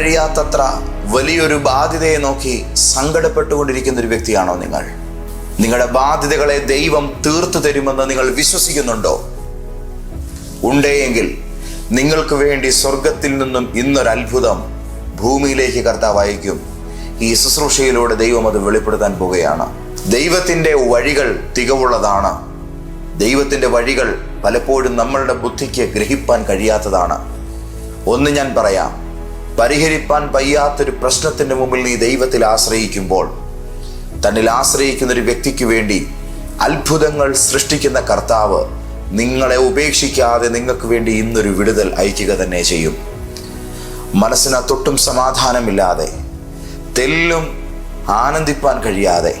കഴിയാത്തത്ര വലിയൊരു ബാധ്യതയെ നോക്കി സങ്കടപ്പെട്ടുകൊണ്ടിരിക്കുന്ന ഒരു വ്യക്തിയാണോ നിങ്ങൾ? നിങ്ങളുടെ ബാധ്യതകളെ ദൈവം തീർത്തു തരുമെന്ന് നിങ്ങൾ വിശ്വസിക്കുന്നുണ്ടോ? ഉണ്ടെങ്കിൽ നിങ്ങൾക്ക് വേണ്ടി സ്വർഗത്തിൽ നിന്നും ഇന്നൊരു അത്ഭുതം ഭൂമിയിലേക്ക് കർത്താവ് ഈ ശുശ്രൂഷയിലൂടെ ദൈവം അത് വെളിപ്പെടുത്താൻ പോവുകയാണ് ദൈവത്തിന്റെ വഴികൾ തികവുള്ളതാണ്. ദൈവത്തിന്റെ വഴികൾ പലപ്പോഴും നമ്മളുടെ ബുദ്ധിക്ക് ഗ്രഹിപ്പാൻ കഴിയാത്തതാണ്. ഒന്ന് ഞാൻ പറയാം. പരിഹരിപ്പാൻ വയ്യാത്തൊരു പ്രശ്നത്തിന്റെ മുമ്പിൽ നീ ദൈവത്തിൽ ആശ്രയിക്കുമ്പോൾ തന്നിൽ ആശ്രയിക്കുന്ന ഒരു വ്യക്തിക്ക് വേണ്ടി അത്ഭുതങ്ങൾ സൃഷ്ടിക്കുന്ന കർത്താവ് നിങ്ങളെ ഉപേക്ഷിക്കാതെ നിങ്ങൾക്ക് വേണ്ടി ഇന്നൊരു വിടുതൽ അയക്കുക തന്നെ ചെയ്യും. മനസ്സിന് തൊട്ടും സമാധാനമില്ലാതെ തെല്ലും ആനന്ദിപ്പാൻ കഴിയാതെ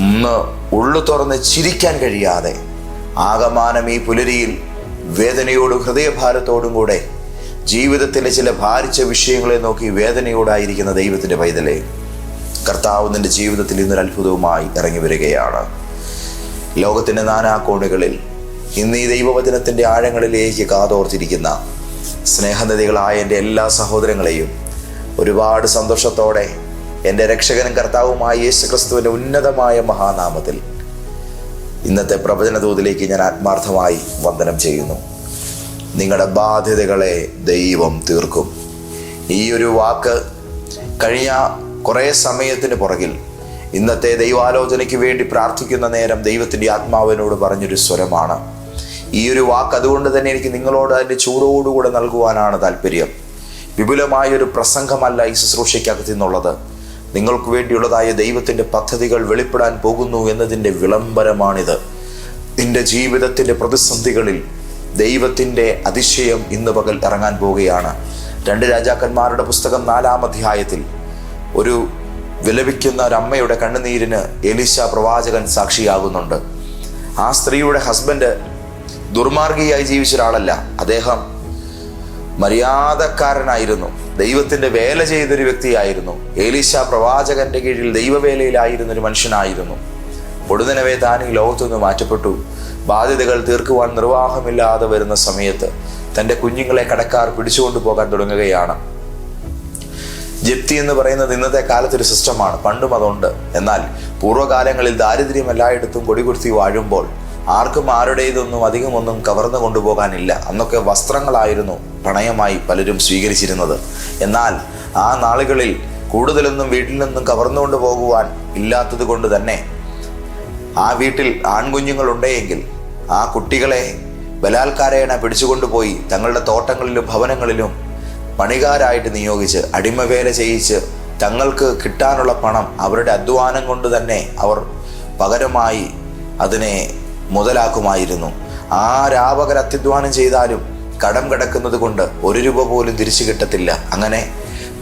ഒന്ന് ഉള്ളു തുറന്ന് ചിരിക്കാൻ കഴിയാതെ ആകമാനം ഈ പുലരിയിൽ വേദനയോടും ഹൃദയഭാരത്തോടും കൂടെ ജീവിതത്തിലെ ചില ഭാരിച്ച വിഷയങ്ങളെ നോക്കി വേദനയോടായിരിക്കുന്ന ദൈവത്തിന്റെ പൈതലേ. കർത്താവ് നിന്റെ ജീവിതത്തിൽ ഇന്നൊരു അത്ഭുതവുമായി ഇറങ്ങി വരികയാണ്. ലോകത്തിന്റെ നാനാകോണുകളിൽ ഇന്ന് ഈ ദൈവവചനത്തിന്റെ ആഴങ്ങളിലേക്ക് കാതോർത്തിരിക്കുന്ന സ്നേഹനദികളായ എന്റെ എല്ലാ സഹോദരങ്ങളെയും ഒരുപാട് സന്തോഷത്തോടെ എന്റെ രക്ഷകനും കർത്താവുമായ യേശു ക്രിസ്തുവിന്റെ ഉന്നതമായ മഹാനാമത്തിൽ ഇന്നത്തെ പ്രവചന ദൂതിലേക്ക് ഞാൻ ആത്മാർത്ഥമായി വന്ദനം ചെയ്യുന്നു. നിങ്ങളുടെ ബാധ്യതകളെ ദൈവം തീർക്കും. ഈ ഒരു വാക്ക് കഴിഞ്ഞ കുറേ സമയത്തിന് പുറകിൽ ഇന്നത്തെ ദൈവാലോചനയ്ക്ക് വേണ്ടി പ്രാർത്ഥിക്കുന്ന നേരം ദൈവത്തിന്റെ ആത്മാവിനോട് പറഞ്ഞൊരു സ്വരമാണ്. ഈ ഒരു വാക്ക് അതുകൊണ്ട് തന്നെ എനിക്ക് നിങ്ങളോട് അതിന്റെ ചൂടോടുകൂടെ നൽകുവാനാണ് താല്പര്യം. വിപുലമായൊരു പ്രസംഗമല്ല ഈ ശുശ്രൂഷയ്ക്കകത്ത് നിന്നുള്ളത്. നിങ്ങൾക്ക് വേണ്ടിയുള്ളതായ ദൈവത്തിന്റെ പദ്ധതികൾ വെളിപ്പെടാൻ പോകുന്നു എന്നതിന്റെ വിളംബരമാണിത്. നിന്റെ ജീവിതത്തിന്റെ പ്രതിസന്ധികളിൽ ദൈവത്തിന്റെ അതിശയം ഇന്ന് പകൽ ഇറങ്ങാൻ പോവുകയാണ്. രണ്ട് രാജാക്കന്മാരുടെ പുസ്തകം നാലാം അധ്യായത്തിൽ ഒരു വിലപിക്കുന്ന ഒരമ്മയുടെ കണ്ണുനീരിന് എലിശ പ്രവാചകൻ സാക്ഷിയാകുന്നുണ്ട്. ആ സ്ത്രീയുടെ ഹസ്ബൻഡ് ദുർമാർഗിയായി ജീവിച്ച ഒരാളല്ല അദ്ദേഹം മര്യാദക്കാരനായിരുന്നു. ദൈവത്തിന്റെ വേല ചെയ്തൊരു വ്യക്തിയായിരുന്നു. ഏലീശ പ്രവാചകന്റെ കീഴിൽ ദൈവവേലയിലായിരുന്ന ഒരു മനുഷ്യനായിരുന്നു. പൊടുന്നനവേ താൻ ഈ ലോകത്തുനിന്ന് മാറ്റപ്പെട്ടു. ബാധ്യതകൾ തീർക്കുവാൻ നിർവാഹമില്ലാതെ വരുന്ന സമയത്ത് തന്റെ കുഞ്ഞുങ്ങളെ കടക്കാർ പിടിച്ചുകൊണ്ടു പോകാൻ തുടങ്ങുകയാണ്. ജപ്തി എന്ന് പറയുന്നത് ഇന്നത്തെ കാലത്ത് ഒരു സിസ്റ്റമാണ്. പണ്ടും അതുണ്ട്. എന്നാൽ പൂർവകാലങ്ങളിൽ ദാരിദ്ര്യം എല്ലായിടത്തും കൊടികുർത്തി വാഴുമ്പോൾ ആർക്കും ആരുടേതൊന്നും അധികമൊന്നും കവർന്നു കൊണ്ടുപോകാനില്ല അന്നൊക്കെ വസ്ത്രങ്ങളായിരുന്നു പണയമായി പലരും സ്വീകരിച്ചിരുന്നത്. എന്നാൽ ആ നാളുകളിൽ കൂടുതലൊന്നും വീട്ടിൽ നിന്നും കവർന്നുകൊണ്ട് പോകുവാൻ ഇല്ലാത്തത് കൊണ്ട് തന്നെ ആ വീട്ടിൽ ആൺകുഞ്ഞുങ്ങൾ ഉണ്ടെങ്കിൽ ആ കുട്ടികളെ ബലാത്കാരേണ പിടിച്ചുകൊണ്ടുപോയി തങ്ങളുടെ തോട്ടങ്ങളിലും ഭവനങ്ങളിലും പണികാരായിട്ട് നിയോഗിച്ച് അടിമവേല ചെയ്യിച്ച് തങ്ങൾക്ക് കിട്ടാനുള്ള പണം അവരുടെ അധ്വാനം കൊണ്ട് തന്നെ അവർ പകരമായി അതിനെ മുതലാക്കുമായിരുന്നു. ആ രാപകൽ അത്യധ്വാനം ചെയ്താലും കടം കിടക്കുന്നത് കൊണ്ട് ഒരു രൂപ പോലും തിരിച്ചു കിട്ടത്തില്ല. അങ്ങനെ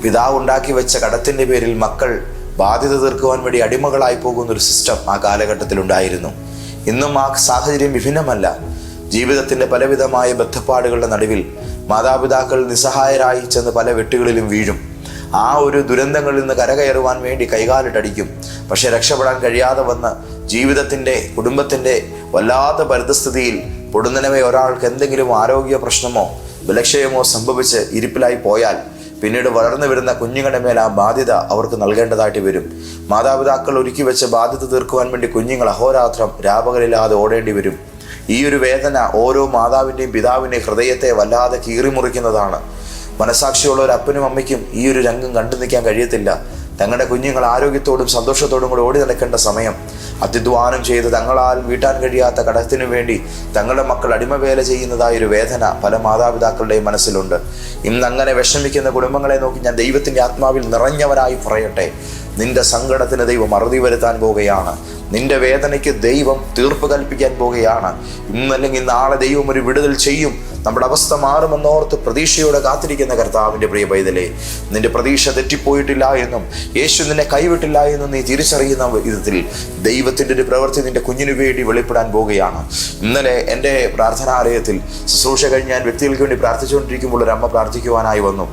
പിതാവ് ഉണ്ടാക്കി വെച്ച കടത്തിന്റെ പേരിൽ മക്കൾ ബാധ്യത തീർക്കുവാൻ വേണ്ടി അടിമകളായി പോകുന്ന ഒരു സിസ്റ്റം ആ കാലഘട്ടത്തിൽ ഉണ്ടായിരുന്നു ഇന്നും ആ സാഹചര്യം വിഭിന്നമല്ല. ജീവിതത്തിന്റെ പലവിധമായ ബന്ധപ്പാടുകളുടെ നടുവിൽ മാതാപിതാക്കൾ നിസ്സഹായരായി ചെന്ന് പല വെട്ടുകളിലും വീഴും. ആ ഒരു ദുരന്തങ്ങളിൽ നിന്ന് കരകയറുവാൻ വേണ്ടി കൈകാലിട്ടടിക്കും. പക്ഷെ രക്ഷപ്പെടാൻ കഴിയാതെ വന്ന് ജീവിതത്തിന്റെ കുടുംബത്തിന്റെ വല്ലാത്ത പരിതസ്ഥിതിയിൽ പൊടുന്നനവേ ഒരാൾക്ക് എന്തെങ്കിലും ആരോഗ്യ പ്രശ്നമോ വിലക്ഷയമോ സംഭവിച്ച് ഇരിപ്പിലായി പോയാൽ പിന്നീട് വളർന്നു വരുന്ന കുഞ്ഞുങ്ങളുടെ മേൽ ആ ബാധ്യത അവർക്ക് നൽകേണ്ടതായിട്ട് വരും. മാതാപിതാക്കൾ ഒരുക്കി വെച്ച ബാധ്യത തീർക്കുവാൻ വേണ്ടി കുഞ്ഞുങ്ങൾ അഹോരാത്രം രാപകലില്ലാതെ ഓടേണ്ടി വരും. ഈ ഒരു വേദന ഓരോ മാതാവിന്റെയും പിതാവിന്റെയും ഹൃദയത്തെ വല്ലാതെ കീറിമുറിക്കുന്നതാണ്. മനസാക്ഷിയുള്ള ഒരു അപ്പനും അമ്മയ്ക്കും ഈ ഒരു രംഗം കണ്ടു നിൽക്കാൻ കഴിയത്തില്ല. തങ്ങളുടെ കുഞ്ഞുങ്ങൾ ആരോഗ്യത്തോടും സന്തോഷത്തോടും കൂടി ഓടി നടക്കേണ്ട സമയം. അത്യധ്വാനം ചെയ്ത് തങ്ങളാൽ വീട്ടാൻ കഴിയാത്ത കടത്തിനു വേണ്ടി തങ്ങളുടെ മക്കൾ അടിമവേല ചെയ്യുന്നതായ ഒരു വേദന പല മാതാപിതാക്കളുടെയും മനസ്സിലുണ്ട്. ഇന്ന് അങ്ങനെ വിഷമിക്കുന്ന കുടുംബങ്ങളെ നോക്കി ഞാൻ ദൈവത്തിന്റെ ആത്മാവിൽ നിറഞ്ഞവരായി പറയട്ടെ. നിന്റെ സങ്കടത്തിന് ദൈവം അറുതി വരുത്താൻ പോവുകയാണ്. നിന്റെ വേദനയ്ക്ക് ദൈവം തീർപ്പ് കൽപ്പിക്കാൻ പോവുകയാണ്. ഇന്നല്ലെങ്കിൽ നാളെ ദൈവം ഒരു വിടുതൽ ചെയ്യും. നമ്മുടെ അവസ്ഥ മാറുമെന്നോർത്ത് പ്രതീക്ഷയോടെ കാത്തിരിക്കുന്ന കർത്താവിന്റെ പ്രിയ പൈതലെ നിന്റെ പ്രതീക്ഷ തെറ്റിപ്പോയിട്ടില്ല എന്നും യേശു നിന്നെ കൈവിട്ടില്ല എന്നും നീ തിരിച്ചറിയുന്ന വിധത്തിൽ ദൈവത്തിന്റെ ഒരു പ്രവൃത്തി നിന്റെ കുഞ്ഞിനു വേണ്ടി വെളിപ്പെടാൻ പോവുകയാണ്. ഇന്നലെ എന്റെ പ്രാർത്ഥനാലയത്തിൽ ശുശ്രൂഷ കഴിഞ്ഞ് ഞാൻ വ്യക്തികൾക്ക് വേണ്ടി പ്രാർത്ഥിച്ചുകൊണ്ടിരിക്കുമ്പോൾ ഒരു അമ്മ പ്രാർത്ഥിക്കുവാനായി വന്നു.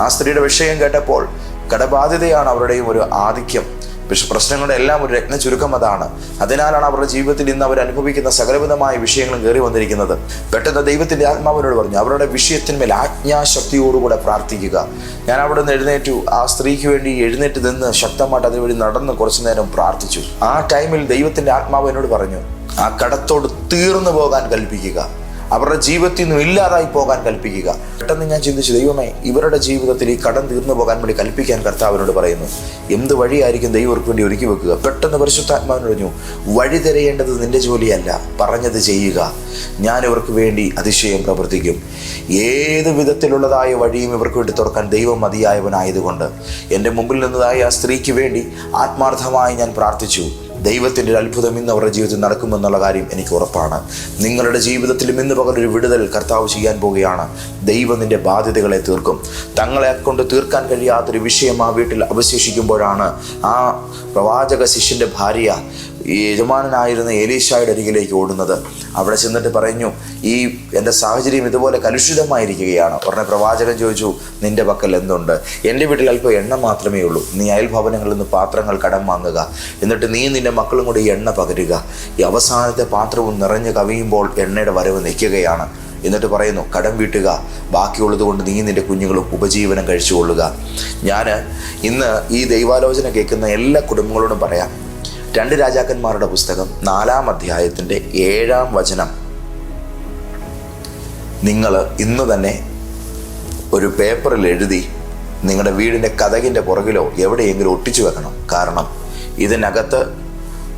ആ സ്ത്രീയുടെ വിഷയം കേട്ടപ്പോൾ കടബാധ്യതയാണ് അവരുടെയും ഒരു ആധിക്യം. പക്ഷെ പ്രശ്നങ്ങളുടെ എല്ലാം ഒരു രത്ന ചുരുക്കം അതാണ്. അതിനാലാണ് അവരുടെ ജീവിതത്തിൽ ഇന്ന് അവർ അനുഭവിക്കുന്ന സകലവിധമായ വിഷയങ്ങളും കയറി വന്നിരിക്കുന്നത്. പെട്ടെന്ന് ദൈവത്തിന്റെ ആത്മാവിനോട് പറഞ്ഞു അവരുടെ വിഷയത്തിന്മേൽ ആജ്ഞാശക്തിയോടുകൂടെ പ്രാർത്ഥിക്കുക. ഞാൻ അവിടെ നിന്ന് എഴുന്നേറ്റു. ആ സ്ത്രീക്ക് വേണ്ടി എഴുന്നേറ്റ് നിന്ന് ശക്തമായിട്ട് അതിനുവേണ്ടി നടന്ന് കുറച്ചു നേരം പ്രാർത്ഥിച്ചു. ആ ടൈമിൽ ദൈവത്തിന്റെ ആത്മാവ് എന്നോട് പറഞ്ഞു ആ കടത്തോട് തീർന്നു പോകാൻ കൽപ്പിക്കുക. അവരുടെ ജീവിതത്തിൽ നിന്നും ഇല്ലാതായി പോകാൻ കൽപ്പിക്കുക. പെട്ടെന്ന് ഞാൻ ചിന്തിച്ചു ദൈവമേ ഇവരുടെ ജീവിതത്തിൽ ഈ കടം തീർന്നു പോകാൻ വേണ്ടി കൽപ്പിക്കാൻ കർത്താവിനോട് പറയുന്നു. എന്ത് വഴിയായിരിക്കും ദൈവം ഇവർക്ക് വേണ്ടി ഒരുക്കി വെക്കുക? പെട്ടെന്ന് പരിശുദ്ധാത്മാവിനൊഴിഞ്ഞു വഴി തിരയേണ്ടത് നിന്റെ ജോലിയല്ല പറഞ്ഞത് ചെയ്യുക. ഞാൻ ഇവർക്ക് വേണ്ടി അതിശയം പ്രവർത്തിക്കും. ഏത് വിധത്തിലുള്ളതായ വഴിയും ഇവർക്ക് വേണ്ടി തുറക്കാൻ ദൈവം മതിയായവനായതുകൊണ്ട് എന്റെ മുമ്പിൽ നിന്നതായ ആ സ്ത്രീക്ക് വേണ്ടി ആത്മാർത്ഥമായി ഞാൻ പ്രാർത്ഥിച്ചു. ദൈവത്തിന്റെ ഒരു അത്ഭുതം ഇന്ന് അവരുടെ ജീവിതത്തിൽ നടക്കുമെന്നുള്ള കാര്യം എനിക്ക് ഉറപ്പാണ്. നിങ്ങളുടെ ജീവിതത്തിലും ഇന്ന് പകലൊരു വിടുതൽ കർത്താവ് ചെയ്യാൻ പോവുകയാണ്. ദൈവം ബാധ്യതകളെ തീർക്കും. തങ്ങളെ കൊണ്ട് തീർക്കാൻ കഴിയാത്തൊരു വിഷയം ആ വീട്ടിൽ അവശേഷിക്കുമ്പോഴാണ് ആ പ്രവാചക ശിഷ്യന്റെ ഭാര്യ ഈ യജമാനനായിരുന്ന ഏലീഷായുടെ അരികിലേക്ക് ഓടുന്നത്. അവിടെ ചെന്നിട്ട് പറഞ്ഞു ഈ എന്റെ സാഹചര്യം ഇതുപോലെ കലുഷിതമായിരിക്കുകയാണ്. ഉടനെ പ്രവാചകൻ ചോദിച്ചു നിന്റെ പക്കൽ എന്തുണ്ട്? എന്റെ വീട്ടിൽ അല്പം എണ്ണ മാത്രമേ ഉള്ളൂ. നീ അയൽഭവനങ്ങളിൽ നിന്ന് പാത്രങ്ങൾ കടം വാങ്ങുക. എന്നിട്ട് നീ നിന്റെ മക്കളും കൂടി എണ്ണ പകരുക. ഈ അവസാനത്തെ പാത്രവും നിറഞ്ഞു കവിയുമ്പോൾ എണ്ണയുടെ വരവ് നിൽക്കുകയാണ്. എന്നിട്ട് പറയുന്നു കടം വീട്ടുക. ബാക്കിയുള്ളത് കൊണ്ട് നീ നിന്റെ കുഞ്ഞുങ്ങളും ഉപജീവനം കഴിച്ചുകൊള്ളുക. ഞാൻ ഇന്ന് ഈ ദൈവാലോചന കേൾക്കുന്ന എല്ലാ കുടുംബങ്ങളോടും പറയാം രണ്ട് രാജാക്കന്മാരുടെ പുസ്തകം നാലാം അധ്യായത്തിന്റെ ഏഴാം വചനം. നിങ്ങൾ ഇന്ന് തന്നെ ഒരു പേപ്പറിൽ എഴുതി നിങ്ങളുടെ വീടിന്റെ കഥകിന്റെ പുറകിലോ എവിടെയെങ്കിലും ഒട്ടിച്ചു വെക്കണം. കാരണം ഇതിനകത്ത്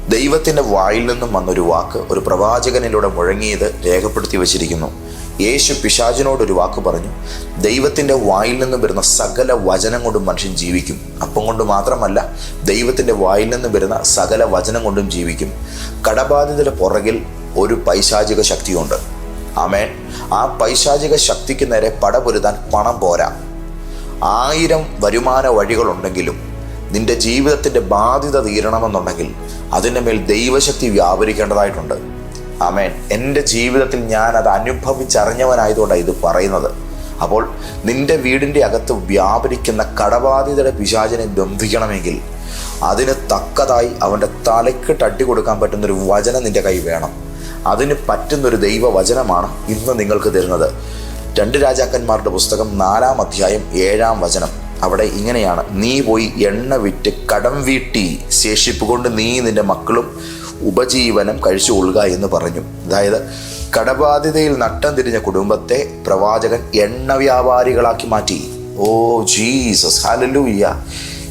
ദൈവത്തിന്റെ വായിൽ നിന്നും വന്നൊരു വാക്ക് ഒരു പ്രവാചകനിലൂടെ മുഴങ്ങിയത് രേഖപ്പെടുത്തി വച്ചിരിക്കുന്നു. യേശു പിശാചിനോട് ഒരു വാക്ക് പറഞ്ഞു ദൈവത്തിന്റെ വായിൽ നിന്നും വരുന്ന സകല വചനം കൊണ്ടും മനുഷ്യൻ ജീവിക്കും. അപ്പം കൊണ്ട് മാത്രമല്ല ദൈവത്തിന്റെ വായിൽ നിന്നും വരുന്ന സകല വചനം കൊണ്ടും ജീവിക്കും. കടബാധിതയുടെ പുറകിൽ ഒരു പൈശാചിക ശക്തിയുണ്ട്. ആമേൻ. ആ പൈശാചിക ശക്തിക്ക് നേരെ പടപൊരുതാൻ പണം പോരാ. ആയിരം വരുമാന വഴികളുണ്ടെങ്കിലും നിന്റെ ജീവിതത്തിന്റെ ബാധ്യത തീരണമെന്നുണ്ടെങ്കിൽ അതിന്റെ മേൽ ദൈവശക്തി വ്യാപരിക്കേണ്ടതായിട്ടുണ്ട്. ആമേൻ. എന്റെ ജീവിതത്തിൽ ഞാൻ അത് അനുഭവിച്ചറിഞ്ഞവനായതുകൊണ്ടാണ് ഇത് പറയുന്നത്. അപ്പോൾ നിന്റെ വീടിന്റെ അകത്ത് വ്യാപരിക്കുന്ന കടബാധിതയുടെ പിശാചിനെ ബന്ധിക്കണമെങ്കിൽ അതിന് തക്കതായി അവന്റെ തലയ്ക്ക് തട്ടി കൊടുക്കാൻ പറ്റുന്നൊരു വചനം നിന്റെ കൈ വേണം. അതിന് പറ്റുന്നൊരു ദൈവവചനമാണ് ഇന്ന് നിങ്ങൾക്ക് തരുന്നത്. രണ്ട് രാജാക്കന്മാരുടെ പുസ്തകം നാലാം അധ്യായം ഏഴാം വചനം. അവിടെ ഇങ്ങനെയാണ് നീ പോയി എണ്ണ വിറ്റ് കടം വീട്ടി ശേഷിപ്പ് കൊണ്ട് നീ നിന്റെ മക്കളും ഉപജീവനം കഴിച്ചുകൊള്ളുക എന്ന് പറഞ്ഞു. അതായത് കടബാധ്യതയിൽ നട്ടം തിരിഞ്ഞ കുടുംബത്തെ പ്രവാചകൻ എണ്ണ വ്യാപാരികളാക്കി മാറ്റി. ഓ ജീസസ് ഹാലലൂയ്യ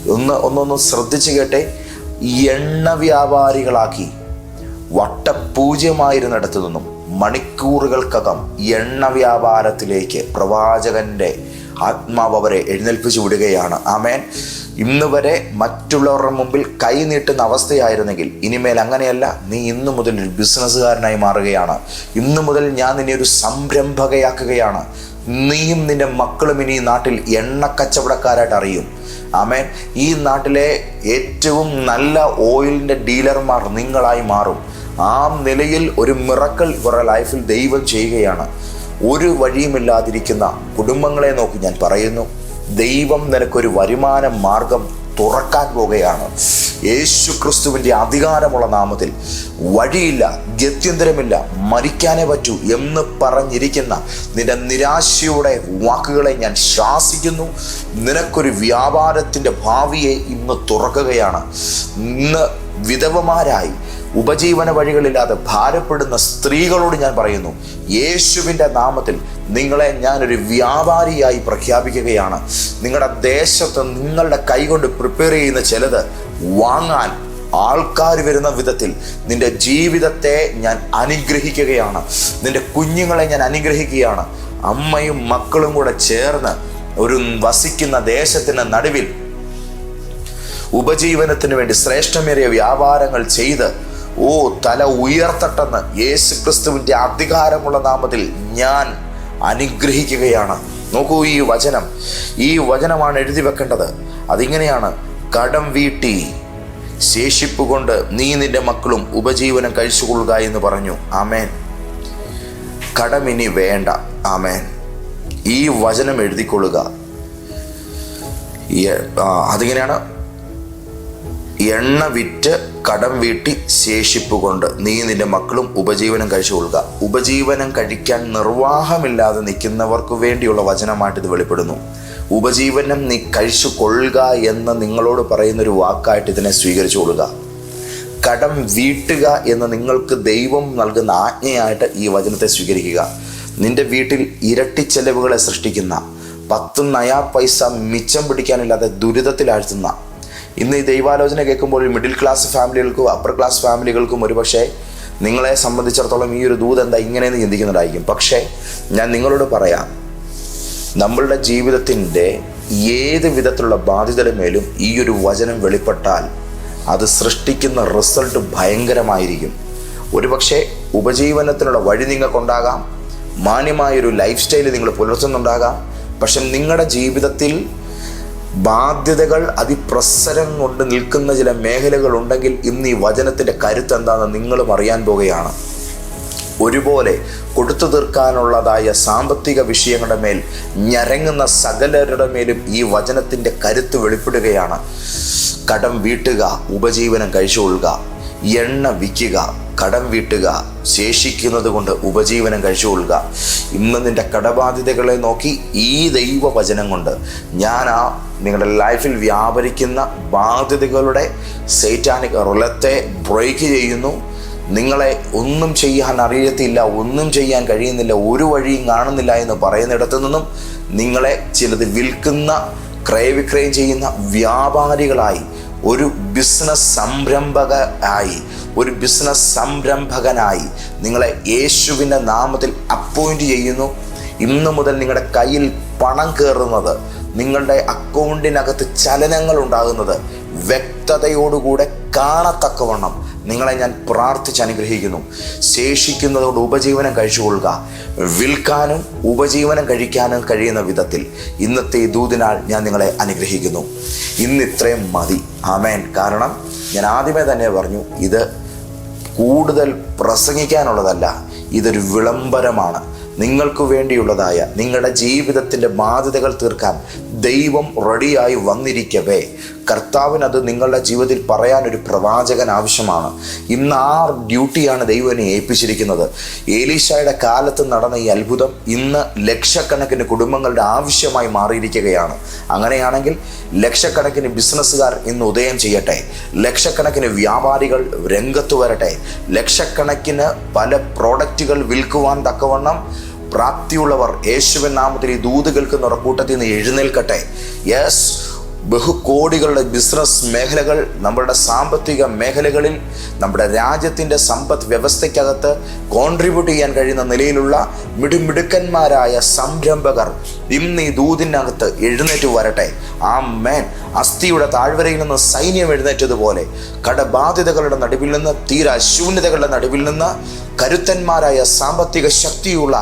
ഒന്ന് ഒന്നൊന്ന് ശ്രദ്ധിച്ചു കേട്ടെ. എണ്ണ വ്യാപാരികളാക്കി. വട്ടപൂജ്യമായിരുന്നിടത്തു നിന്നും മണിക്കൂറുകൾക്കകം എണ്ണ വ്യാപാരത്തിലേക്ക് പ്രവാചകന്റെ ആത്മാവ് അവരെ എഴുന്നേൽപ്പിച്ചു വിടുകയാണ്. ആമേൻ. ഇന്ന് വരെ മറ്റുള്ളവരുടെ മുമ്പിൽ കൈ നീട്ടുന്ന അവസ്ഥയായിരുന്നെങ്കിൽ ഇനിമേൽ അങ്ങനെയല്ല നീ ഇന്നു മുതൽ ഒരു ബിസിനസ്സുകാരനായി മാറുകയാണ്. ഇന്നു മുതൽ ഞാൻ നിന്നെ ഒരു സംരംഭകയാക്കുകയാണ്. നീയും നിന്റെ മക്കളും ഇനി നാട്ടിൽ എണ്ണ കച്ചവടക്കാരായിട്ട് അറിയും. ആമേൻ. ഈ നാട്ടിലെ ഏറ്റവും നല്ല ഓയിലിന്റെ ഡീലർമാർ നിങ്ങളായി മാറും. ആ നിലയിൽ ഒരു മിറക്കൽ ഇവരുടെ ലൈഫിൽ ദൈവം ചെയ്യുകയാണ്. ഒരു വഴിയുമില്ലാതിരിക്കുന്ന കുടുംബങ്ങളെ നോക്കി ഞാൻ പറയുന്നു. ദൈവം നിനക്കൊരു വരുമാന മാർഗം തുറക്കാൻ പോകുകയാണ് യേശു ക്രിസ്തുവിന്റെ അധികാരമുള്ള നാമത്തിൽ വഴിയില്ല ഗത്യന്തരമില്ല മരിക്കാനേ പറ്റൂ എന്ന് പറഞ്ഞിരിക്കുന്ന നിന്റെ നിരാശയുടെ വാക്കുകളെ ഞാൻ ശാസിക്കുന്നു. നിനക്കൊരു വ്യാപാരത്തിന്റെ ഭാവിയെ ഇന്ന് തുറക്കുകയാണ്. ഇന്ന് വിധവമാരായി ഉപജീവന വഴികളില്ലാതെ ഭാരപ്പെടുന്ന സ്ത്രീകളോട് ഞാൻ പറയുന്നു യേശുവിന്റെ നാമത്തിൽ നിങ്ങളെ ഞാനൊരു വ്യാപാരിയായി പ്രഖ്യാപിക്കുകയാണ്. നിങ്ങളുടെ ദേശത്ത് നിങ്ങളുടെ കൈകൊണ്ട് പ്രിപ്പയർ ചെയ്യുന്ന ചിലത് വാങ്ങാൻ ആൾക്കാർ വരുന്ന വിധത്തിൽ നിന്റെ ജീവിതത്തെ ഞാൻ അനുഗ്രഹിക്കുകയാണ്. നിന്റെ കുഞ്ഞുങ്ങളെ ഞാൻ അനുഗ്രഹിക്കുകയാണ്. അമ്മയും മക്കളും കൂടെ ചേർന്ന് ഒരു വസിക്കുന്ന ദേശത്തിന്റെ നടുവിൽ ഉപജീവനത്തിന് വേണ്ടി ശ്രേഷ്ഠമേറിയ വ്യാപാരങ്ങൾ ചെയ്ത് ഓ തല ഉയർത്തട്ടെന്ന് യേശു ക്രിസ്തുവിന്റെ അധികാരമുള്ള നാമത്തിൽ ഞാൻ അനുഗ്രഹിക്കുകയാണ്. നോക്കൂ ഈ വചനം. ഈ വചനമാണ് എഴുതി വെക്കേണ്ടത്. അതിങ്ങനെയാണ്. കടം വീട്ടി ശേഷിപ്പ് കൊണ്ട് നീ നിന്റെ മക്കളും ഉപജീവനം കഴിച്ചുകൊള്ളുക എന്ന് പറഞ്ഞു. ആമേൻ. കടമിനി വേണ്ട. ആമേൻ. ഈ വചനം എഴുതിക്കൊള്ളുക. അതിങ്ങനെയാണ്. എണ്ണ വിറ്റ് കടം വീട്ടി ശേഷിപ്പ് കൊണ്ട് നീ നിന്റെ മക്കളും ഉപജീവനം കഴിച്ചു കൊള്ളുക. ഉപജീവനം കഴിക്കാൻ നിർവാഹമില്ലാതെ നിൽക്കുന്നവർക്ക് വേണ്ടിയുള്ള വചനമായിട്ട് ഇത് വെളിപ്പെടുന്നു. ഉപജീവനം നീ കഴിച്ചു കൊള്ളുക എന്ന് നിങ്ങളോട് പറയുന്ന ഒരു വാക്കായിട്ട് ഇതിനെ സ്വീകരിച്ചു കൊള്ളുക. കടം വീട്ടുക എന്ന് നിങ്ങൾക്ക് ദൈവം നൽകുന്ന ആജ്ഞയായിട്ട് ഈ വചനത്തെ സ്വീകരിക്കുക. നിന്റെ വീട്ടിൽ ഇരട്ടി ചെലവുകളെ സൃഷ്ടിക്കുന്ന പത്തും നയാ പൈസ മിച്ചം പിടിക്കാനില്ലാതെ ദുരിതത്തിലാഴ്ത്തുന്ന ഇന്ന് ഈ ദൈവാലോചന കേൾക്കുമ്പോൾ മിഡിൽ ക്ലാസ് ഫാമിലികൾക്കും അപ്പർ ക്ലാസ് ഫാമിലികൾക്കും ഒരുപക്ഷെ നിങ്ങളെ സംബന്ധിച്ചിടത്തോളം ഈ ഒരു ദൂത് എന്താ ഇങ്ങനെയെന്ന് ചിന്തിക്കുന്നുണ്ടായിരിക്കും പക്ഷേ ഞാൻ നിങ്ങളോട് പറയാം നമ്മളുടെ ജീവിതത്തിന്റെ ഏത് വിധത്തിലുള്ള ബാധ്യതയുടെ മേലും ഈ ഒരു വചനം വെളിപ്പെട്ടാൽ അത് സൃഷ്ടിക്കുന്ന റിസൾട്ട് ഭയങ്കരമായിരിക്കും. ഒരുപക്ഷെ ഉപജീവനത്തിനുള്ള വഴി നിങ്ങൾക്കുണ്ടാകാം മാന്യമായൊരു ലൈഫ് സ്റ്റൈൽ നിങ്ങൾ പുലർത്തുന്നുണ്ടാകാം. പക്ഷെ നിങ്ങളുടെ ജീവിതത്തിൽ ബാധ്യതകൾ അതിപ്രസരം കൊണ്ട് നിൽക്കുന്ന ചില മേഖലകൾ ഉണ്ടെങ്കിൽ ഇന്ന് ഈ വചനത്തിന്റെ കരുത്ത് എന്താണെന്ന് നിങ്ങളും അറിയാൻ പോവുകയാണ് ഒരുപോലെ കൊടുത്തു തീർക്കാനുള്ളതായ സാമ്പത്തിക വിഷയങ്ങളുടെ മേൽ ഞരങ്ങുന്ന സകലരുടെ മേലും ഈ വചനത്തിന്റെ കരുത്ത് വെളിപ്പെടുകയാണ്. കടം വീട്ടുക ഉപജീവനം കഴിച്ചുകൊള്ളുക എണ്ണ വിൽക്കുക കടം വീട്ടുക ശേഷിക്കുന്നത് കൊണ്ട് ഉപജീവനം കഴിച്ചുകൊള്ളുക. ഇന്ന് നിന്റെ കടബാധ്യതകളെ നോക്കി ഈ ദൈവവചനം കൊണ്ട് ഞാൻ ആ നിങ്ങളുടെ ലൈഫിൽ വ്യാപരിക്കുന്ന ബാധ്യതകളുടെ സൈറ്റാനിക് റുലത്തെ ബ്രേക്ക് ചെയ്യുന്നു. നിങ്ങളെ ഒന്നും ചെയ്യാൻ അറിയത്തില്ല ഒന്നും ചെയ്യാൻ കഴിയുന്നില്ല ഒരു വഴിയും കാണുന്നില്ല എന്ന് പറയുന്നിടത്തു നിന്നും നിങ്ങളെ ചിലത് വിൽക്കുന്ന ക്രയവിക്രയം ചെയ്യുന്ന വ്യാപാരികളായി ഒരു ബിസിനസ് സംരംഭക ആയി ഒരു ബിസിനസ് സംരംഭകനായി നിങ്ങളെ യേശുവിന്റെ നാമത്തിൽ അപ്പോയിന്റ് ചെയ്യുന്നു. ഇന്നു മുതൽ നിങ്ങളുടെ കയ്യിൽ പണം കയറുന്നത് നിങ്ങളുടെ അക്കൗണ്ടിനകത്ത് ചലനങ്ങൾ ഉണ്ടാകുന്നത് വ്യക്തതയോടുകൂടെ കാണത്തക്കവണ്ണം നിങ്ങളെ ഞാൻ പ്രാർത്ഥിച്ച് അനുഗ്രഹിക്കുന്നു. ശേഷിക്കുന്നതോട് ഉപജീവനം കഴിച്ചുകൊള്ളുക. വിൽക്കാനും ഉപജീവനം കഴിക്കാനും കഴിയുന്ന വിധത്തിൽ ഇന്നത്തെ ഈ ദൂതിനാൽ ഞാൻ നിങ്ങളെ അനുഗ്രഹിക്കുന്നു. ഇന്ന് ഇത്രയും മതി. ആമേൻ. കാരണം ഞാൻ ആദ്യമേ തന്നെ പറഞ്ഞു ഇത് കൂടുതൽ പ്രസംഗിക്കാനുള്ളതല്ല ഇതൊരു വിളംബരമാണ്. നിങ്ങൾക്ക് വേണ്ടിയുള്ളതായ നിങ്ങളുടെ ജീവിതത്തിന്റെ ബാധ്യതകൾ തീർക്കാൻ ദൈവം റെഡിയായി വന്നിരിക്കവേ. കർത്താവിനത് നിങ്ങളുടെ ജീവിതത്തിൽ പറയാൻ ഒരു പ്രവാചകൻ ആവശ്യമാണ്. ഇന്ന് ആ ഡ്യൂട്ടിയാണ് ദൈവനെ ഏൽപ്പിച്ചിരിക്കുന്നത്. ഏലീഷായുടെ കാലത്ത് നടന്ന ഈ അത്ഭുതം ഇന്ന് ലക്ഷക്കണക്കിന് കുടുംബങ്ങളുടെ ആവശ്യമായി മാറിയിരിക്കുകയാണ്. അങ്ങനെയാണെങ്കിൽ ലക്ഷക്കണക്കിന് ബിസിനസ്സുകാർ ഇന്ന് ഉദയം ചെയ്യട്ടെ. ലക്ഷക്കണക്കിന് വ്യാപാരികൾ രംഗത്ത് വരട്ടെ. ലക്ഷക്കണക്കിന് പല പ്രോഡക്റ്റുകൾ വിൽക്കുവാൻ തക്കവണ്ണം പ്രാപ്തിയുള്ളവർ യേശുവൻ നാമത്തിൽ ഈ ദൂത് കേൾക്കുന്ന നിന്ന് എഴുന്നേൽക്കട്ടെ. യെസ് ബഹുകോടികളുടെ ബിസിനസ് മേഖലകൾ നമ്മുടെ സാമ്പത്തിക മേഖലകളിൽ നമ്മുടെ രാജ്യത്തിന്റെ സമ്പദ് വ്യവസ്ഥയ്ക്കകത്ത് കോൺട്രിബ്യൂട്ട് ചെയ്യാൻ കഴിയുന്ന നിലയിലുള്ള മിടുമിടുക്കന്മാരായ സംരംഭകർ ഇന്ന് ഈ ദൂതിനകത്ത് എഴുന്നേറ്റ് വരട്ടെ. ആ മേൻ അസ്ഥിയുടെ താഴ്വരയിൽ നിന്ന് സൈന്യം എഴുന്നേറ്റതുപോലെ കടബാധ്യതകളുടെ നടുവിൽ നിന്ന് തീരാശൂന്യതകളുടെ നടുവിൽ നിന്ന് കരുത്തന്മാരായ സാമ്പത്തിക ശക്തിയുള്ള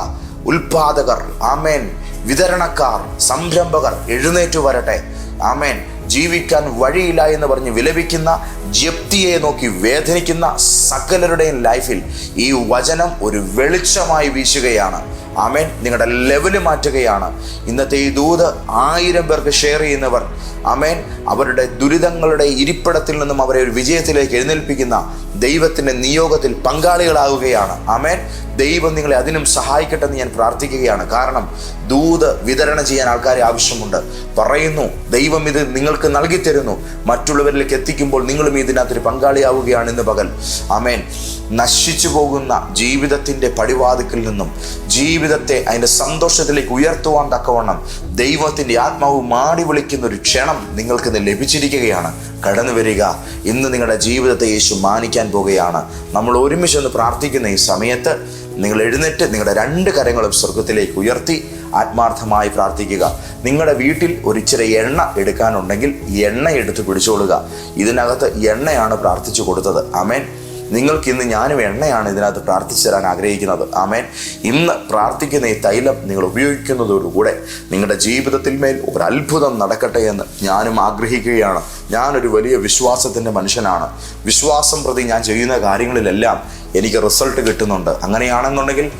ഉൽപാദകർ. ആമേൻ. വിതരണക്കാർ സംരംഭകർ എഴുന്നേറ്റു വരട്ടെ. ആമേൻ. ജീവിക്കാൻ വഴിയില്ല എന്ന് പറഞ്ഞ് വിലപിക്കുന്ന ജപ്തിയെ നോക്കി വേദനിക്കുന്ന സകലരുടെയും ലൈഫിൽ ഈ വചനം ഒരു വെളിച്ചമായി വീശുകയാണ്. ആമേൻ. നിങ്ങളുടെ ലെവൽ മാറ്റുകയാണ്. ഇന്നത്തെ ഈ ദൂത് ആയിരം പേർക്ക് ഷെയർ ചെയ്യുന്നവർ ആമേൻ. അവരുടെ ദുരിതങ്ങളുടെ ഇരിപ്പിടത്തിൽ നിന്നും അവരെ ഒരു വിജയത്തിലേക്ക് എഴുന്നേൽപ്പിക്കുന്ന ദൈവത്തിന്റെ നിയോഗത്തിൽ പങ്കാളികളാകുകയാണ്. അമേൻ ദൈവം നിങ്ങളെ അതിനും സഹായിക്കട്ടെ എന്ന് ഞാൻ പ്രാർത്ഥിക്കുകയാണ്. കാരണം ദൂത് വിതരണം ചെയ്യാൻ ആൾക്കാരെ ആവശ്യമുണ്ട്. പറയുന്നു ദൈവം ഇത് നിങ്ങൾക്ക് നൽകിത്തരുന്നു മറ്റുള്ളവരിലേക്ക് എത്തിക്കുമ്പോൾ നിങ്ങളും ഇതിനകത്തൊരു പങ്കാളിയാവുകയാണ് ഇന്ന് പകൽ. അമേൻ നശിച്ചു പോകുന്ന ജീവിതത്തിന്റെ പടിവാതിക്കിൽ നിന്നും ജീവിതത്തെ അതിന്റെ സന്തോഷത്തിലേക്ക് ഉയർത്തുവാൻ തക്കവണ്ണം ദൈവത്തിന്റെ ആത്മാവ് മാടി വിളിക്കുന്ന ഒരു ക്ഷണം നിങ്ങൾക്ക് ഇന്ന് ലഭിച്ചിരിക്കുകയാണ്. കടന്നു വരിക. ഇന്ന് നിങ്ങളുടെ ജീവിതത്തെ യേശു മാനിക്കാൻ പോകുകയാണ്. നമ്മൾ ഒരുമിച്ച് ഒന്ന് പ്രാർത്ഥിക്കുന്ന ഈ സമയത്ത് നിങ്ങൾ എഴുന്നേറ്റ് നിങ്ങളുടെ രണ്ട് കരങ്ങളും സ്വർഗത്തിലേക്ക് ഉയർത്തി ആത്മാർത്ഥമായി പ്രാർത്ഥിക്കുക. നിങ്ങളുടെ വീട്ടിൽ ഒരിച്ചിരി എണ്ണ എടുക്കാനുണ്ടെങ്കിൽ എണ്ണ എടുത്ത് പിടിച്ചോളുക. ഇതിനകത്ത് എണ്ണയാണ് പ്രാർത്ഥിച്ചു കൊടുത്തത്. അമേൻ നിങ്ങൾക്ക് ഇന്ന് ഞാനും എണ്ണയാണ് ഇതിനകത്ത് പ്രാർത്ഥിച്ചു തരാൻ ആഗ്രഹിക്കുന്നത്. ആമേൻ. ഇന്ന് പ്രാർത്ഥിക്കുന്ന ഈ തൈലം നിങ്ങൾ ഉപയോഗിക്കുന്നതോടുകൂടെ നിങ്ങളുടെ ജീവിതത്തിൽ മേൽ ഒരു അത്ഭുതം നടക്കട്ടെ എന്ന് ഞാനും ആഗ്രഹിക്കുകയാണ്. ഞാനൊരു വലിയ വിശ്വാസത്തിന്റെ മനുഷ്യനാണ്. വിശ്വാസം പ്രതി ഞാൻ ചെയ്യുന്ന കാര്യങ്ങളിലെല്ലാം എനിക്ക് റിസൾട്ട് കിട്ടുന്നുണ്ട്. അങ്ങനെയാണെന്നുണ്ടെങ്കിൽ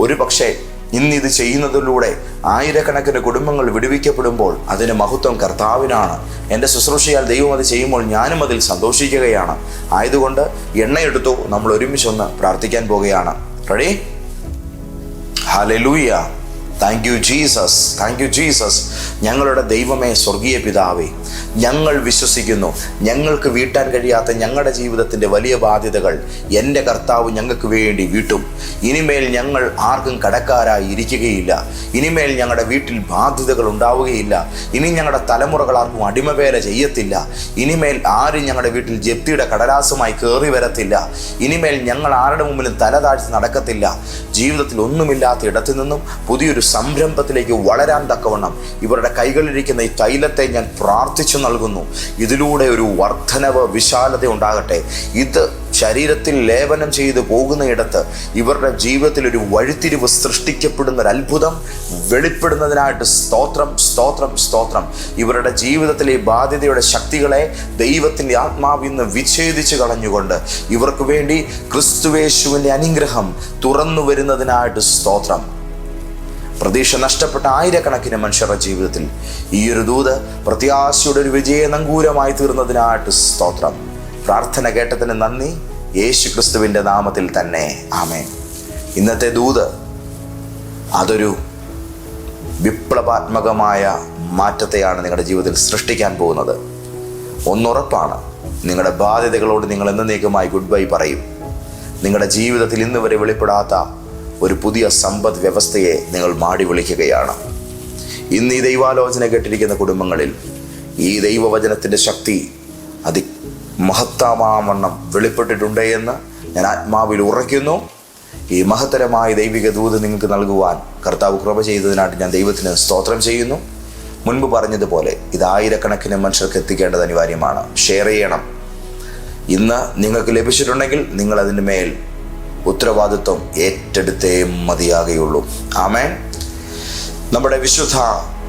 ഒരു പക്ഷേ ഇന്ന് ഇത് ചെയ്യുന്നതിലൂടെ ആയിരക്കണക്കിന് കുടുംബങ്ങൾ വിടുവിക്കപ്പെടുമ്പോൾ അതിന് മഹത്വം കർത്താവിനാണ്. എന്റെ ശുശ്രൂഷയാൽ ദൈവം അത് ചെയ്യുമ്പോൾ ഞാനും അതിൽ സന്തോഷിക്കുകയാണ്. ആയതുകൊണ്ട് എണ്ണയെടുത്തു നമ്മൾ ഒരുമിച്ച് ഒന്ന് പ്രാർത്ഥിക്കാൻ പോവുകയാണ് ready hallelujah thank you Jesus thank you Jesus ഞങ്ങളുടെ ദൈവമേ സ്വർഗീയ പിതാവേ ഞങ്ങൾ വിശ്വസിക്കുന്നു. ഞങ്ങൾക്ക് വീട്ടാൻ കഴിയാത്ത ഞങ്ങളുടെ ജീവിതത്തിന്റെ വലിയ ബാധ്യതകൾ എന്റെ കർത്താവ് ഞങ്ങൾക്ക് വേണ്ടി വീട്ടും. ഇനിമേൽ ഞങ്ങൾ ആർക്കും കടക്കാരായി ഇരിക്കുകയില്ല. ഇനിമേൽ ഞങ്ങളുടെ വീട്ടിൽ ബാധ്യതകൾ ഉണ്ടാവുകയില്ല. ഇനി ഞങ്ങളുടെ തലമുറകൾ ആർക്കും അടിമവേല ചെയ്യത്തില്ല. ഇനിമേൽ ആരും ഞങ്ങളുടെ വീട്ടിൽ ജപ്തിയുടെ കടലാസുമായി കയറി വരത്തില്ല. ഇനിമേൽ ഞങ്ങൾ ആരുടെ മുമ്പിലും തല താഴ്ത്തി നടക്കത്തില്ല. ജീവിതത്തിൽ ഒന്നുമില്ലാത്ത ഇടത്തു നിന്നും പുതിയൊരു സംരംഭത്തിലേക്ക് വളരാൻ തക്കവണ്ണം ഇവരുടെ കൈകളിലിരിക്കുന്ന ഈ തൈലത്തെ ഞാൻ പ്രാർത്ഥിച്ചു നൽകുന്നു. ഇതിലൂടെ ഒരു വർധനവ് വിശാലത ഉണ്ടാകട്ടെ. ഇത് ശരീരത്തിൽ ലേപനം ചെയ്തു പോകുന്നയിടത്ത് ഇവരുടെ ജീവിതത്തിൽ ഒരു വഴിത്തിരിവ് സൃഷ്ടിക്കപ്പെടുന്ന ഒരു അത്ഭുതം വെളിപ്പെടുന്നതിനായിട്ട് സ്തോത്രം സ്തോത്രം സ്തോത്രം. ഇവരുടെ ജീവിതത്തിലെ ബാധ്യതയുടെ ശക്തികളെ ദൈവത്തിന്റെ ആത്മാവിൽ നിന്ന് വിച്ഛേദിച്ച് കളഞ്ഞുകൊണ്ട് ഇവർക്ക് വേണ്ടി ക്രിസ്തുവേശുവിന്റെ അനുഗ്രഹം തുറന്നു വരുന്നതിനായിട്ട് സ്തോത്രം. പ്രതീക്ഷ നഷ്ടപ്പെട്ട ആയിരക്കണക്കിന് മനുഷ്യരുടെ ജീവിതത്തിൽ ഈ ഒരു ദൂത് പ്രത്യാശയുടെ ഒരു വിജയ നങ്കൂരമായി തീർന്നതിനായിട്ട് സ്തോത്രം. പ്രാർത്ഥന കേട്ടതിന് നന്ദി. യേശു ക്രിസ്തുവിന്റെ നാമത്തിൽ തന്നെ ആമേ ഇന്നത്തെ ദൂത് അതൊരു വിപ്ലവാത്മകമായ മാറ്റത്തെയാണ് നിങ്ങളുടെ ജീവിതത്തിൽ സൃഷ്ടിക്കാൻ പോകുന്നത്. ഒന്നുറപ്പാണ്. നിങ്ങളുടെ ബാധ്യതകളോട് നിങ്ങൾ എന്നേക്കുമായി ഗുഡ് ബൈ പറയും. നിങ്ങളുടെ ജീവിതത്തിൽ ഇന്ന് വരെ വെളിപ്പെടാത്ത ഒരു പുതിയ സമ്പദ് വ്യവസ്ഥയെ നിങ്ങൾ മാടി വിളിക്കുകയാണ്. ഇന്ന് ഈ ദൈവാലോചന കേട്ടിരിക്കുന്ന കുടുംബങ്ങളിൽ ഈ ദൈവവചനത്തിന്റെ ശക്തി അതി മഹത്താമാവണ്ണം വെളിപ്പെട്ടിട്ടുണ്ട് എന്ന് ഞാൻ ആത്മാവിൽ ഉറയ്ക്കുന്നു. ഈ മഹത്തരമായ ദൈവിക ദൂത് നിങ്ങൾക്ക് നൽകുവാൻ കർത്താവ് കൃപ ചെയ്തതിനായിട്ട് ഞാൻ ദൈവത്തിന് സ്തോത്രം ചെയ്യുന്നു. മുൻപ് പറഞ്ഞതുപോലെ ഇത് ആയിരക്കണക്കിന് മനുഷ്യർക്ക് എത്തിക്കേണ്ടത് അനിവാര്യമാണ്. ഷെയർ ചെയ്യണം. ഇന്ന് നിങ്ങൾക്ക് ലഭിച്ചിട്ടുണ്ടെങ്കിൽ നിങ്ങൾ അതിന് മേൽ ഉത്തരവാദിത്വം ഏറ്റെടുത്തേ മതിയാകുകയുള്ളൂ ആമേൻ. നമ്മുടെ വിശുദ്ധ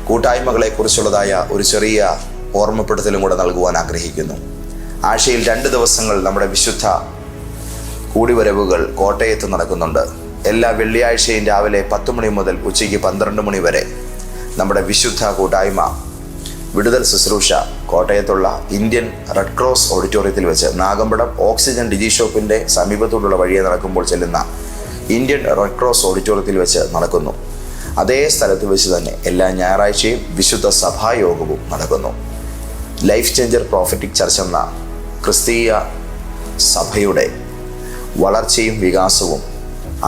കൂട്ടായ്മകളെ കുറിച്ചുള്ളതായ ഒരു ചെറിയ ഓർമ്മപ്പെടുത്തലും കൂടെ നൽകുവാൻ ആഗ്രഹിക്കുന്നു. ആഴ്ചയിൽ രണ്ട് ദിവസങ്ങൾ നമ്മുടെ വിശുദ്ധ കൂടിവരവുകൾ കോട്ടയത്ത് നടക്കുന്നുണ്ട്. എല്ലാ വെള്ളിയാഴ്ചയും രാവിലെ പത്ത് മണി മുതൽ ഉച്ചയ്ക്ക് പന്ത്രണ്ട് മണി വരെ നമ്മുടെ വിശുദ്ധ കൂട്ടായ്മ വിടുതൽ ശുശ്രൂഷ കോട്ടയത്തുള്ള ഇന്ത്യൻ റെഡ് ക്രോസ് ഓഡിറ്റോറിയത്തിൽ വെച്ച് നാഗമ്പടം ഓക്സിജൻ ഡിജി ഷോപ്പിന്റെ സമീപത്തോടുള്ള വഴിയെ നടക്കുമ്പോൾ ചെല്ലുന്ന ഇന്ത്യൻ റെഡ് ക്രോസ് ഓഡിറ്റോറിയത്തിൽ വെച്ച് നടക്കുന്നു. അതേ സ്ഥലത്ത് വെച്ച് തന്നെ എല്ലാ ഞായറാഴ്ചയും വിശുദ്ധ സഭായോഗവും നടക്കുന്നു. ലൈഫ് ചേഞ്ചർ പ്രോഫറ്റിക് ചർച്ച് എന്ന ക്രിസ്തീയ സഭയുടെ വളർച്ചയും വികാസവും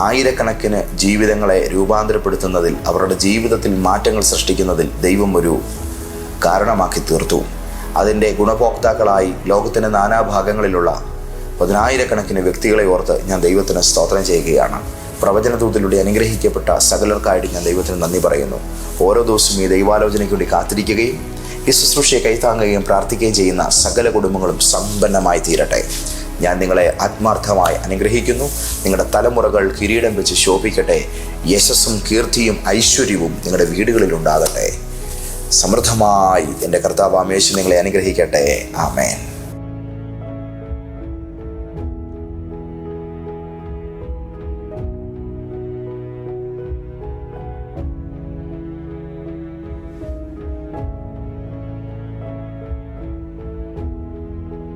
ആയിരക്കണക്കിന് ജീവിതങ്ങളെ രൂപാന്തരപ്പെടുത്തുന്നതിൽ അവരുടെ ജീവിതത്തിൽ മാറ്റങ്ങൾ സൃഷ്ടിക്കുന്നതിൽ ദൈവം ഒരു കാരണമാക്കി തീർത്തു. അതിന്റെ ഗുണഭോക്താക്കളായി ലോകത്തിന്റെ നാനാഭാഗങ്ങളിലുള്ള പതിനായിരക്കണക്കിന് വ്യക്തികളെ ഓർത്ത് ഞാൻ ദൈവത്തിന് സ്തോത്രം ചെയ്യുകയാണ്. പ്രവചനതൂത്തിലൂടെ അനുഗ്രഹിക്കപ്പെട്ട സകലർക്കായിട്ട് ഞാൻ ദൈവത്തിന് നന്ദി പറയുന്നു. ഓരോ ദിവസവും ഈ ദൈവാലോചനയ്ക്ക് വേണ്ടി കാത്തിരിക്കുകയും ഈ ശുശ്രൂഷയെ കൈത്താങ്ങുകയും പ്രാർത്ഥിക്കുകയും ചെയ്യുന്ന സകല കുടുംബങ്ങളും സമ്പന്നമായി തീരട്ടെ. ഞാൻ നിങ്ങളെ ആത്മാർത്ഥമായി അനുഗ്രഹിക്കുന്നു. നിങ്ങളുടെ തലമുറകൾ കിരീടം വെച്ച് ശോഭിക്കട്ടെ. യശസ്സും കീർത്തിയും ഐശ്വര്യവും നിങ്ങളുടെ വീടുകളിൽ ഉണ്ടാകട്ടെ. സമൃദ്ധമായി എന്റെ കർത്താവ് ആമേശ് നിങ്ങളെ അനുഗ്രഹിക്കട്ടെ. ആമേൻ.